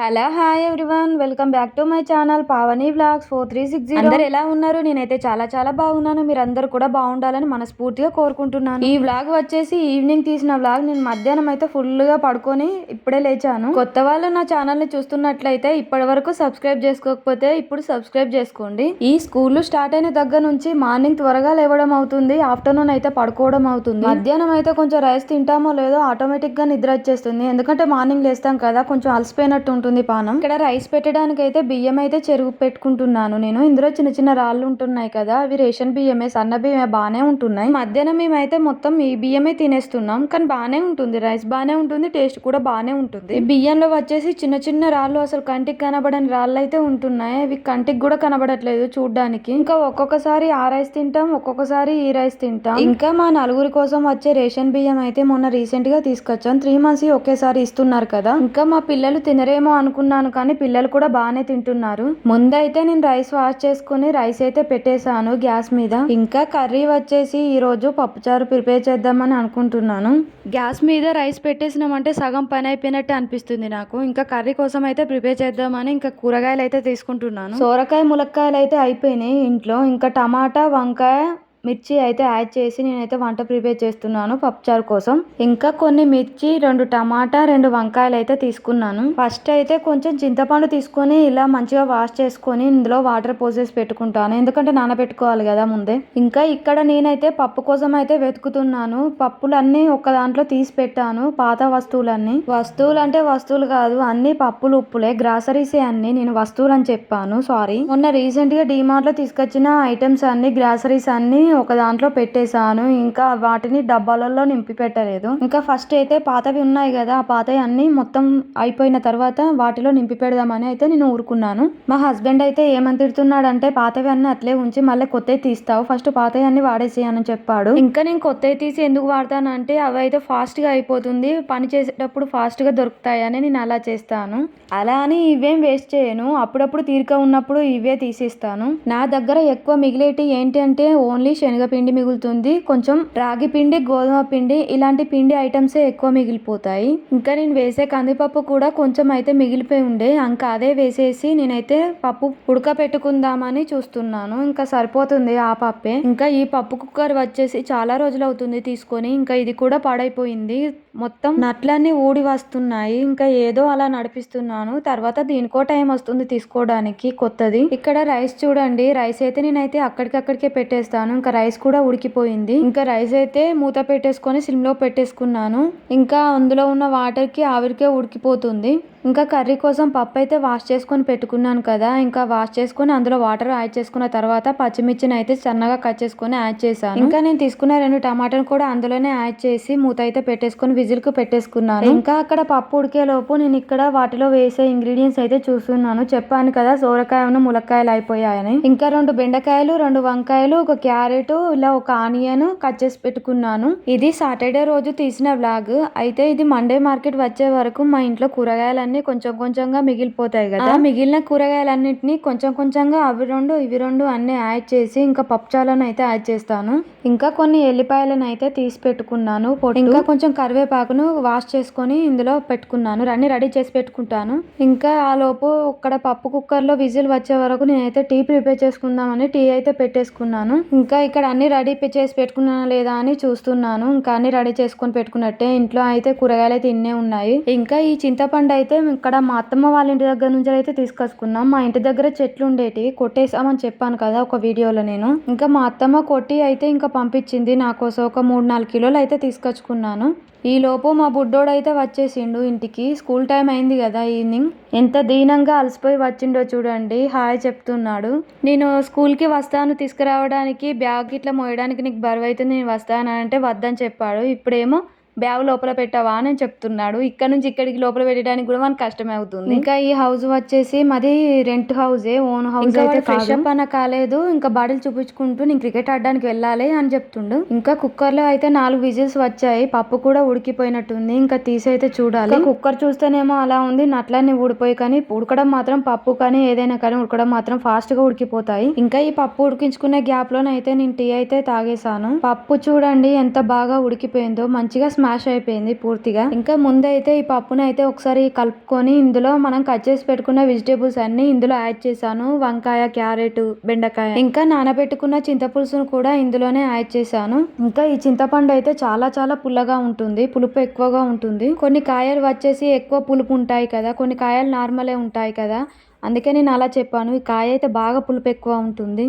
Hello hi everyone. Welcome back to my channel Pavani vlogs four three six అందరు ఎలా ఉన్నారు? నేనైతే చాలా చాలా బాగున్నాను. మీరు అందరూ కూడా బాగుండాలని మనస్ఫూర్తిగా కోరుకుంటున్నాను. ఈ వ్లాగ్ వచ్చేసి ఈవినింగ్ తీసిన వ్లాగ్. నేను మధ్యాహ్నం అయితే ఫుల్గా పడుకొని ఇప్పుడే లేచాను. కొత్త వాళ్ళు నా ఛానల్ని చూస్తున్నట్లయితే ఇప్పటి వరకు సబ్స్క్రైబ్ చేసుకోకపోతే ఇప్పుడు సబ్స్క్రైబ్ చేసుకోండి. ఈ స్కూల్ స్టార్ట్ అయిన దగ్గర నుంచి మార్నింగ్ త్వరగా లేవడం అవుతుంది. ఆఫ్టర్నూన్ అయితే పడుకోవడం అవుతుంది. మధ్యాహ్నం అయితే కొంచెం రైస్ తింటామో లేదో ఆటోమేటిక్గా నిద్ర వచ్చేస్తుంది. ఎందుకంటే మార్నింగ్ లేస్తాం కదా కొంచెం అలసిపోయినట్టు ఉంటుంది. పానం. ఇక్కడ రైస్ పెట్టడానికి అయితే బియ్యం అయితే చెరుగు పెట్టుకుంటున్నాను నేను. ఇందులో చిన్న చిన్న రాళ్ళు ఉంటున్నాయి కదా అవి రేషన్ బియ్యమే సన్న బియ్యమే బాగానే ఉంటున్నాయి. మధ్యాహ్నం మేమైతే మొత్తం ఈ బియ్యమే తినేస్తున్నాం కానీ బాగానే ఉంటుంది. రైస్ బాగానే ఉంటుంది టేస్ట్ కూడా బాగానే ఉంటుంది. బియ్యంలో వచ్చేసి చిన్న చిన్న రాళ్ళు అసలు కంటికి కనబడని రాళ్ళు అయితే ఉంటున్నాయి. అవి కంటికి కూడా కనబడట్లేదు చూడడానికి. ఇంకా ఒక్కొక్కసారి ఆ రైస్ తింటాం ఒక్కొక్కసారి ఈ రైస్ తింటాం. ఇంకా మా నలుగురి కోసం వచ్చే రేషన్ బియ్యం అయితే మొన్న రీసెంట్గా తీసుకొచ్చాం. త్రీ మంత్స్ ఒకేసారి ఇస్తున్నారు కదా. ఇంకా మా పిల్లలు తినరేమో అనుకున్నాను కానీ పిల్లలు కూడా బాగానే తింటున్నారు. ముందైతే నేను రైస్ వాష్ చేసుకుని రైస్ అయితే పెట్టేశాను గ్యాస్ మీద. ఇంకా కర్రీ వచ్చేసి ఈ రోజు పప్పుచారు ప్రిపేర్ చేద్దామని అనుకుంటున్నాను. గ్యాస్ మీద రైస్ పెట్టేసినామంటే సగం పని అయిపోయినట్టు అనిపిస్తుంది నాకు. ఇంకా కర్రీ కోసం అయితే ప్రిపేర్ చేద్దామని ఇంకా కూరగాయలు అయితే తీసుకుంటున్నాను. సోరకాయ ములక్కాయలు అయితే అయిపోయినాయి ఇంట్లో. ఇంకా టమాటా వంకాయ మిర్చి అయితే యాడ్ చేసి నేనైతే వంట ప్రిపేర్ చేస్తున్నాను పప్పుచారు కోసం. ఇంకా కొన్ని మిర్చి రెండు టమాటా రెండు వంకాయలు అయితే తీసుకున్నాను. ఫస్ట్ అయితే కొంచెం చింతపండు తీసుకొని ఇలా మంచిగా వాష్ చేసుకొని ఇందులో వాటర్ పోసేసి పెట్టుకుంటాను. ఎందుకంటే నానబెట్టుకోవాలి కదా ముందే. ఇంకా ఇక్కడ నేనైతే పప్పు కోసం అయితే వెతుకుతున్నాను. పప్పులన్నీ ఒక దాంట్లో తీసి పెట్టాను పాత వస్తువులన్నీ. వస్తువులు అంటే వస్తువులు కాదు అన్ని పప్పులు ఉప్పులే. గ్రాసరీసే అన్ని నేను వస్తువులు అని చెప్పాను. సారీ. మొన్న రీసెంట్గా డిమార్ట్లో తీసుకొచ్చిన ఐటమ్స్ అన్ని గ్రాసరీస్ అన్ని ఒక దాంట్లో పెట్టేశాను. ఇంకా వాటిని డబ్బాలలో నింపి పెట్టలేదు ఇంకా ఫస్ట్ అయితే పాతవి ఉన్నాయి కదా ఆ పాతవి అన్ని మొత్తం అయిపోయిన తర్వాత వాటిలో నింపి పెడదామని అయితే నేను ఊరుకున్నాను. మా హస్బెండ్ అయితే ఏమని తిడుతున్నాడంటే పాతవి అన్ని అట్లే ఉంచి మళ్ళీ కొత్తవి తీస్తావు. ఫస్ట్ పాతవి అన్ని వాడేసేయని చెప్పాడు. ఇంకా నేను కొత్తవి తీసి ఎందుకు వాడతానంటే అవి అయితే ఫాస్ట్గా అయిపోతుంది. పని చేసేటప్పుడు ఫాస్ట్గా దొరుకుతాయని నేను అలా చేస్తాను. అలా అని ఇవేం వేస్ట్ చేయను. అప్పుడప్పుడు తీరిక ఉన్నప్పుడు ఇవే తీసేస్తాను. నా దగ్గర ఎక్కువ మిగిలేటి ఏంటి అంటే ఓన్లీ శనగపిండి మిగులుతుంది. కొంచెం రాగి పిండి గోధుమ పిండి ఇలాంటి పిండి ఐటమ్సే ఎక్కువ మిగిలిపోతాయి. ఇంకా నేను వేసే కందిపప్పు కూడా కొంచెం అయితే మిగిలిపోయి ఉండే. ఇంకా అదే వేసేసి నేనైతే పప్పు ఉడకపెట్టుకుందామని చూస్తున్నాను. ఇంకా సరిపోతుంది ఆ పప్పే. ఇంకా ఈ పప్పు కుక్కర్ వచ్చేసి చాలా రోజులు అవుతుంది తీసుకొని. ఇంకా ఇది కూడా పాడైపోయింది. మొత్తం నట్లన్నీ ఊడి వస్తున్నాయి. ఇంకా ఏదో అలా నడిపిస్తున్నాను. తర్వాత దీనికో టైం వస్తుంది తీసుకోవడానికి కొత్తది. ఇక్కడ రైస్ చూడండి. రైస్ అయితే నేనైతే అక్కడికక్కడికే పెట్టేస్తాను. ఇంకా రైస్ కూడా ఉడికిపోయింది. ఇంకా రైస్ అయితే మూత పెట్టేసుకొని సిమ్లో పెట్టేసుకున్నాను. ఇంకా అందులో ఉన్న వాటర్కి ఆవిరికే ఉడికిపోతుంది. ఇంకా కర్రీ కోసం పప్పు అయితే వాష్ చేసుకొని పెట్టుకున్నాను కదా ఇంకా వాష్ చేసుకొని అందులో వాటర్ యాడ్ చేసుకున్న తర్వాత పచ్చిమిర్చిని అయితే సన్నగా కట్ చేసుకొని యాడ్ చేశాను. ఇంకా నేను తీసుకున్న రెండు టమాటాలు కూడా అందులోనే యాడ్ చేసి మూత అయితే పెట్టేసుకొని విజిల్కు పెట్టేసుకున్నాను. ఇంకా అక్కడ పప్పు ఉడికే లోపు నేను ఇక్కడ వాటిలో వేసే ఇంగ్రీడియంట్స్ అయితే చూస్తున్నాను. చెప్పాను కదా సోరకాయను ములక్కాయలు అయిపోయాయని. ఇంకా రెండు బెండకాయలు రెండు వంకాయలు ఒక క్యారెట్ ఇలా ఒక ఆనియన్ కట్ చేసి పెట్టుకున్నాను. ఇది సాటర్డే రోజు తీసిన వ్లాగ్. అయితే ఇది మండే మార్కెట్ వచ్చే వరకు మా ఇంట్లో కూరగాయలన్నీ కొంచెం కొంచెంగా మిగిలిపోతాయి కదా. మిగిలిన కూరగాయలన్నింటినీ కొంచెం కొంచెంగా అవి రెండు ఇవి రెండు అన్ని యాడ్ చేసి ఇంకా పప్పుచాలను అయితే యాడ్ చేస్తాను. ఇంకా కొన్ని ఎల్లిపాయలను అయితే తీసి పెట్టుకున్నాను. పొట్టు. ఇంకా కొంచెం కరివేపాకును వాష్ చేసుకొని ఇందులో పెట్టుకున్నాను. అన్ని రెడీ చేసి పెట్టుకుంటాను. ఇంకా ఆ లోపు ఇక్కడ పప్పు కుక్కర్లో విజిల్ వచ్చే వరకు నేనైతే టీ ప్రిపేర్ చేసుకుందామని టీ అయితే పెట్టేసుకున్నాను. ఇంకా ఇక్కడ అన్ని రెడీ చేసి పెట్టుకున్నానా లేదా అని చూస్తున్నాను. ఇంకా అన్ని రెడీ చేసుకొని పెట్టుకున్నట్టే ఇంట్లో అయితే కూరగాయలు అయితే ఇన్నే ఉన్నాయి. ఇంకా ఈ చింతపండు అయితే ఇక్కడ మా అత్తమ్మ వాళ్ళ ఇంటి దగ్గర నుంచి అయితే తీసుకొచ్చుకున్నాం. మా ఇంటి దగ్గర చెట్లు ఉండేటివి కొట్టేసామని చెప్పాను కదా ఒక వీడియోలో నేను. ఇంకా మా అత్తమ్మ కొట్టి అయితే ఇంకా పంపించింది. నా కోసం ఒక మూడు నాలుగు కిలోలు అయితే తీసుకొచ్చుకున్నాను. ఈలోపు మా బుడ్డోడైతే వచ్చేసిండు ఇంటికి. స్కూల్ టైం అయింది కదా ఈవినింగ్. ఎంత దీనంగా అలసిపోయి వచ్చిండో చూడండి. హాయ్ చెప్తున్నాడు. నేను స్కూల్కి వస్తాను తీసుకురావడానికి బ్యాగ్ ఇట్లా మోయడానికి నీకు బరువు అవుతుంది నేను వస్తాను అంటే వద్దని చెప్పాడు. ఇప్పుడేమో బ్యాగ్ లోపల పెట్టావా అని చెప్తున్నాడు. ఇక్కడ నుంచి ఇక్కడికి లోపల పెట్టడానికి కూడా మనకు కష్టమే అవుతుంది. ఇంకా ఈ హౌస్ వచ్చేసి మాది రెంట్ హౌసే ఓన్ హౌస్ అయితే ఫ్రెష్ అప్ అన్న కాలేదు. ఇంకా బాడీలు చూపించుకుంటూ నేను క్రికెట్ ఆడడానికి వెళ్ళాలి అని చెప్తుండు. ఇంకా కుక్కర్లో అయితే నాలుగు విజిల్స్ వచ్చాయి. పప్పు కూడా ఉడికిపోయినట్టుంది. ఇంకా తీసి అయితే చూడాలి. కుక్కర్ చూస్తేనేమో అలా ఉంది. నట్లన్నీ ఊడిపోయి కానీ ఉడకడం మాత్రం పప్పు కానీ ఏదైనా కానీ ఉడకడం మాత్రం ఫాస్ట్గా ఉడికిపోతాయి. ఇంకా ఈ పప్పు ఉడికించుకునే గ్యాప్ లోనైతే నేను టీ అయితే తాగేసాను పప్పు చూడండి ఎంత బాగా ఉడికిపోయిందో. మంచిగా స్మెల్ స్మాష్ అయిపోయింది పూర్తిగా. ఇంకా ముందైతే ఈ పప్పును అయితే ఒకసారి కలుపుకొని ఇందులో మనం కట్ చేసి పెట్టుకున్న వెజిటేబుల్స్ అన్ని ఇందులో యాడ్ చేశాను. వంకాయ క్యారెట్ బెండకాయ. ఇంకా నానబెట్టుకున్న చింతపులుసును కూడా ఇందులోనే యాడ్ చేశాను. ఇంకా ఈ చింతపండు అయితే చాలా చాలా పుల్లగా ఉంటుంది. పులుపు ఎక్కువగా ఉంటుంది. కొన్ని కాయలు వచ్చేసి ఎక్కువ పులుపు ఉంటాయి కదా. కొన్ని కాయలు నార్మలే ఉంటాయి కదా. అందుకే నేను అలా చెప్పాను. ఈ కాయ అయితే బాగా పులుపు ఎక్కువ ఉంటుంది.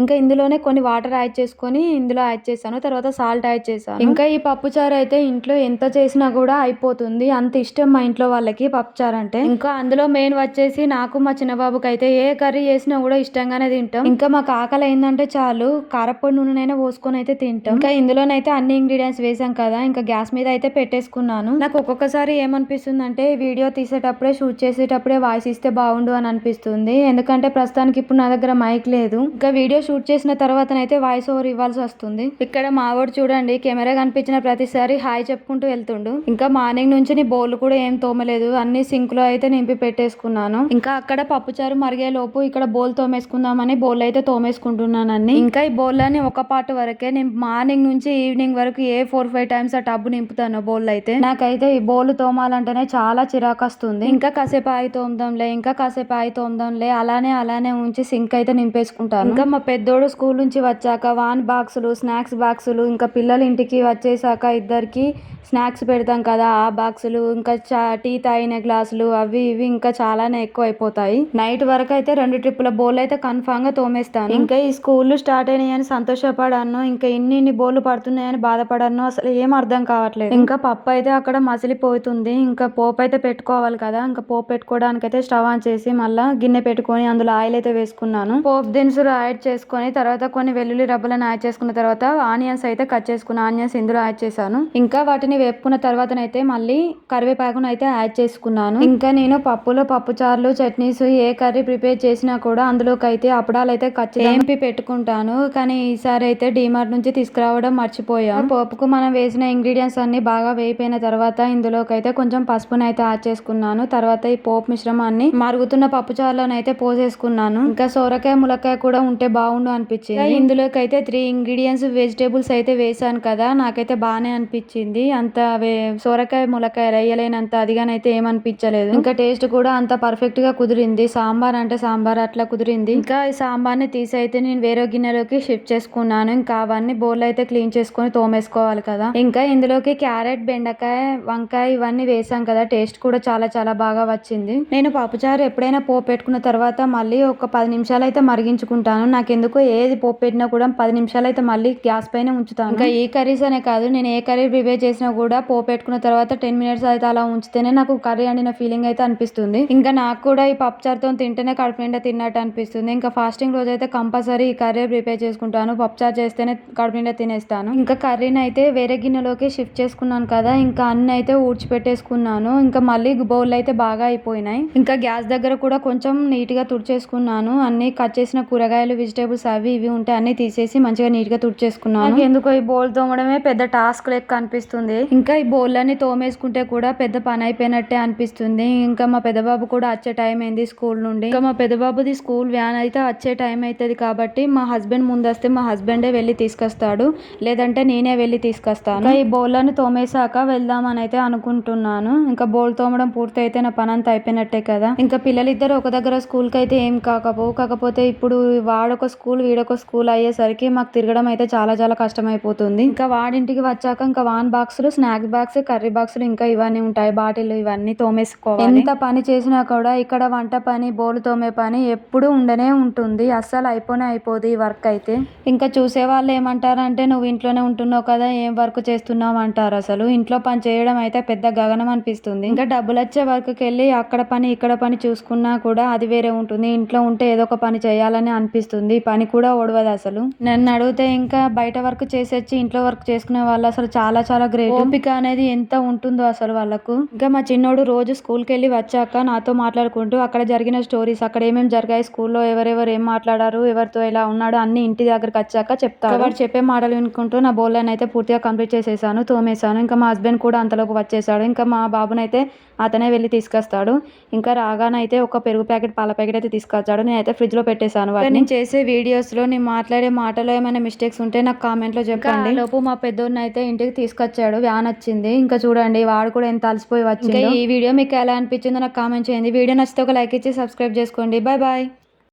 ఇంకా ఇందులోనే కొన్ని వాటర్ యాడ్ చేసుకొని ఇందులో యాడ్ చేశాను. తర్వాత సాల్ట్ యాడ్ చేశాను. ఇంకా ఈ పప్పుచారు అయితే ఇంట్లో ఎంత చేసినా కూడా అయిపోతుంది. అంత ఇష్టం మా ఇంట్లో వాళ్ళకి పప్పుచారు అంటే. ఇంకా అందులో మెయిన్ వచ్చేసి నాకు మా చిన్నబాబుకి అయితే ఏ కర్రీ చేసినా కూడా ఇష్టంగానే తింటాం. ఇంకా మాకు ఆకలి అయిందంటే చాలు కారపొడి నూనెనైనా పోసుకొని అయితే తింటాం. ఇంకా ఇందులోనైతే అన్ని ఇంగ్రీడియంట్స్ వేసాం కదా ఇంకా గ్యాస్ మీద అయితే పెట్టేసుకున్నాను. నాకు ఒక్కొక్కసారి ఏమనిపిస్తుంది అంటే వీడియో తీసేటప్పుడే షూట్ చేసేటప్పుడే వాయిస్ ఇస్తే బాగుండు అని అనిపిస్తుంది. ఎందుకంటే ప్రస్తుతానికి ఇప్పుడు నా దగ్గర మైక్ లేదు. ఇంకా వీడియో షూట్ చేసిన తర్వాతనైతే వాయిస్ ఓవర్ ఇవ్వాల్సి వస్తుంది. ఇక్కడ మావోడు చూడండి కెమెరా కనిపించిన ప్రతిసారి హాయ్ చెప్పుకుంటూ వెళ్తుండు. ఇంకా మార్నింగ్ నుంచి నీ బౌల్ కూడా ఏం తోమలేదు. అన్ని సింక్లో అయితే నింపి పెట్టేసుకున్నాను. ఇంకా అక్కడ పప్పుచారు మరిగే లోపు ఇక్కడ బౌల్ తోమేసుకుందామని బౌల్ అయితే తోమేసుకుంటున్నాను అన్ని ఇంకా ఈ బౌల్ అని ఒక పార్ట్ వరకే నేను మార్నింగ్ నుంచి ఈవినింగ్ వరకు ఏ ఫోర్ ఫైవ్ టైమ్స్ ఆ టబ్బు నింపుతాను బౌల్ అయితే. నాకైతే ఈ బౌల్ తోమాలంటేనే చాలా చిరాకు వస్తుంది ఇంకా కాసేపు ఆయి తోమదాంలే ఇంకా కాసేపు ఆయి తోమదాంలే అలానే అలానే ఉంచి సింక్ అయితే నింపేసుకుంటాను. ఇంకా మా పెద్దోడు స్కూల్ నుంచి వచ్చాక వాన్ బాక్సులు స్నాక్స్ బాక్సులు ఇంకా పిల్లలు ఇంటికి వచ్చేసాక ఇద్దరికి స్నాక్స్ పెడతాం కదా ఆ బాక్సులు ఇంకా చా టీ తాగిన గ్లాసులు అవి ఇవి ఇంకా చాలానే ఎక్కువ అయిపోతాయి నైట్ వరకు అయితే రెండు ట్రిప్పుల బోల్ అయితే కన్ఫామ్గా తోమేస్తాను. ఇంకా ఈ స్కూల్ స్టార్ట్ అయినాయని సంతోషపడాను ఇంకా ఇన్ని ఇన్ని బౌలు పడుతున్నాయని బాధపడాను అసలు ఏం అర్థం కావట్లేదు. ఇంకా పప్పు అయితే అక్కడ మసిలిపోతుంది ఇంకా పోపు అయితే పెట్టుకోవాలి కదా ఇంకా పోపు పెట్టుకోవడానికి అయితే స్టవ్ ఆన్ చేసి మళ్ళీ గిన్నె పెట్టుకొని అందులో ఆయిల్ అయితే వేసుకున్నాను. పోపు దినుసులు యాడ్ చేసి చేసుకొని తర్వాత కొన్ని వెల్లుల్లి రబ్బలను యాడ్ చేసుకున్న తర్వాత ఆనియన్స్ అయితే కట్ చేసుకున్న ఆనియన్స్ ఇందులో యాడ్ చేశాను. ఇంకా వాటిని వేపుకున్న తర్వాతనైతే మళ్ళీ కరివేపాకును అయితే యాడ్ చేసుకున్నాను. ఇంకా నేను పప్పులో పప్పు చారులు చట్నీస్ ఏ కర్రీ ప్రిపేర్ చేసినా కూడా అందులోకి అయితే అప్పడాలు అయితే ఖచ్చితంగా పెట్టుకుంటాను. కానీ ఈసారి అయితే డిమార్ట్ నుంచి తీసుకురావడం మర్చిపోయాం. పప్పుకు మనం వేసిన ఇంగ్రీడియంట్స్ అన్ని బాగా వేయిపోయిన తర్వాత ఇందులోకి అయితే కొంచెం పసుపుని అయితే యాడ్ చేసుకున్నాను. తర్వాత ఈ పోపు మిశ్రమాన్ని మరుగుతున్న పప్పు చారులోనైతే పోసేసుకున్నాను. ఇంకా సొరకాయ ములక్కాయ కూడా ఉంటే బాగుండు అనిపించింది. ఇందులోకి అయితే త్రీ ఇంగ్రీడియంట్స్ వెజిటేబుల్స్ అయితే వేసాను కదా నాకైతే బాగానే అనిపించింది. అంత వే- సొరకాయ ములకాయ వేయలేనంత అదిగానైతే ఏమనిపించలేదు. ఇంకా టేస్ట్ కూడా అంత పర్ఫెక్ట్గా కుదిరింది. సాంబార్ అంటే సాంబార్ అట్లా కుదిరింది. ఇంకా ఈ సాంబార్ని తీసి అయితే నేను వేరే గిన్నెలోకి షిఫ్ట్ చేసుకున్నాను. ఇంకా అవన్నీ బౌల్ అయితే క్లీన్ చేసుకొని తోమేసుకోవాలి కదా. ఇంకా ఇందులోకి క్యారెట్ బెండకాయ వంకాయ ఇవన్నీ వేసాం కదా. టేస్ట్ కూడా చాలా చాలా బాగా వచ్చింది. నేను పప్పుచారు ఎప్పుడైనా పోపు పెట్టుకున్న తర్వాత మళ్ళీ ఒక పది నిమిషాలు అయితే మరిగించుకుంటాను. నాకు ఎందుకో ఏది పోపు పెట్టినా కూడా పది నిమిషాలు అయితే మళ్ళీ గ్యాస్ పైన ఉంచుతాను. ఇంకా ఈ కర్రీస్ అనే కాదు నేను ఏ కర్రీ ప్రిపేర్ చేసినా కూడా పోపు పెట్టుకున్న తర్వాత టెన్ మినిట్స్ అయితే అలా ఉంచితేనే నాకు కర్రీ అండిన ఫీలింగ్ అయితే అనిపిస్తుంది. ఇంకా నాకు కూడా ఈ పప్పుచారుతో తింటేనే కడుపు నిండా తిన్నట్టు అనిపిస్తుంది. ఇంకా ఫాస్టింగ్ రోజు అయితే కంపల్సరీ ఈ కర్రీ ప్రిపేర్ చేసుకుంటాను. పప్పుచారు చేస్తేనే కడుపు నిండా తినేస్తాను. ఇంకా కర్రీని అయితే వేరే గిన్నెలోకి షిఫ్ట్ చేసుకున్నాను కదా ఇంకా అన్ని అయితే ఊడ్చిపెట్టేసుకున్నాను. ఇంకా మళ్ళీ బౌల్ అయితే బాగా అయిపోయినాయి. ఇంకా గ్యాస్ దగ్గర కూడా కొంచెం నీట్గా తుడిచేసుకున్నాను. అన్ని కట్ చేసిన కూరగాయలు వెజిటేబుల్స్ అవి ఇవి ఉంటే అన్ని తీసేసి మంచిగా నీట్గా తుడిచేసుకున్నాను ఎందుకో ఈ బౌల్ తోమడమే పెద్ద టాస్క్ లెక్క అనిపిస్తుంది. ఇంకా ఈ బౌల్ అన్ని తోమేసుకుంటే కూడా పెద్ద పని అయిపోయినట్టే అనిపిస్తుంది. ఇంకా మా పెద్ద బాబు కూడా వచ్చే టైం అయింది స్కూల్ నుండి. ఇంకా మా పెద్ద బాబుది స్కూల్ వ్యాన్ అయితే వచ్చే టైం అవుతుంది కాబట్టి మా హస్బెండ్ ముందు వస్తే మా హస్బెండే వెళ్ళి తీసుకొస్తాడు. లేదంటే నేనే వెళ్ళి తీసుకొస్తాను. ఈ బౌల్లను తోమేశాక వెళ్దామని అయితే అనుకుంటున్నాను. ఇంకా బౌల్ తోమడం పూర్తి అయితే నా పని అంతా అయిపోయినట్టే కదా. ఇంకా పిల్లలిద్దరు ఒక దగ్గర స్కూల్కి అయితే ఏం కాకపోవు. కాకపోతే ఇప్పుడు వాడొక స్కూల్ వీడొక స్కూల్ అయ్యేసరికి మాకు తిరగడం అయితే చాలా చాలా కష్టం అయిపోతుంది ఇంకా వాడింటికి వచ్చాక ఇంకా వాన్ బాక్సులు స్నాక్స్ బాక్స్ కర్రీ బాక్సులు ఇంకా ఇవన్నీ ఉంటాయి. బాటిల్ ఇవన్నీ తోమేసుకోవాలి. ఎంత పని చేసినా కూడా ఇక్కడ వంట పని బోలు తోమే పని ఎప్పుడు ఉండనే ఉంటుంది. అస్సలు అయిపోనే అయిపోదు ఈ వర్క్ అయితే. ఇంకా చూసే వాళ్ళు ఏమంటారంటే నువ్వు ఇంట్లోనే ఉంటున్నావు కదా ఏం వర్క్ చేస్తున్నావు? అంటారు అసలు. ఇంట్లో పని చేయడం అయితే పెద్ద గగనం అనిపిస్తుంది. ఇంకా డబ్బులు వచ్చే వర్క్కి వెళ్ళి అక్కడ పని ఇక్కడ పని చూసుకున్నా కూడా అది వేరే ఉంటుంది. ఇంట్లో ఉంటే ఏదో ఒక పని చేయాలని అనిపిస్తుంది. పని కూడా ఓడవదు అసలు. నన్ను అడిగితే ఇంకా బయట వర్క్ చేసొచ్చి ఇంట్లో వర్క్ చేసుకునే వాళ్ళు అసలు చాలా చాలా గ్రేట్. ఓపిక అనేది ఎంత ఉంటుందో అసలు వాళ్ళకు. ఇంకా మా చిన్నోడు రోజు స్కూల్కి వెళ్ళి వచ్చాక నాతో మాట్లాడుకుంటూ అక్కడ జరిగిన స్టోరీస్ అక్కడ ఏమేమి జరిగాయి స్కూల్లో ఎవరెవరు ఏం మాట్లాడారు ఎవరితో ఎలా ఉన్నాడు అన్ని ఇంటి దగ్గరకు వచ్చాక చెప్తాడు వాడు చెప్పే మాటలు వినుకుంటూ నా బౌల్ని అయితే పూర్తిగా కంప్లీట్ చేసేసాను తోమేశాను. ఇంకా మా హస్బెండ్ కూడా అంతలోకి వచ్చేసాడు. ఇంకా మా బాబునైతే అతనే వెళ్ళి తీసుకొస్తాడు. ఇంకా రాగానైతే ఒక పెరుగు ప్యాకెట్ పాల ప్యాకెట్ అయితే తీసుకొచ్చాడు. నేనైతే ఫ్రిడ్జ్లో పెట్టేశాను వాటిని. నేను చేసే వీడియోస్ లో నేను మాట్లాడే మాటలో ఏమైనా మిస్టేక్స్ ఉంటే నాకు కామెంట్లో చెప్పండి. లోపు మా పెద్దోడిని అయితే ఇంటికి తీసుకొచ్చాడు వ్యాన్ వచ్చింది. ఇంకా చూడండి వాడు కూడా ఎంత అలసిపోయి వచ్చింది ఈ వీడియో మీకు ఎలా అనిపించిందో నాకు కామెంట్ చేయండి. వీడియో నచ్చితే ఒక లైక్ ఇచ్చి సబ్స్క్రైబ్ చేసుకోండి. Bye bye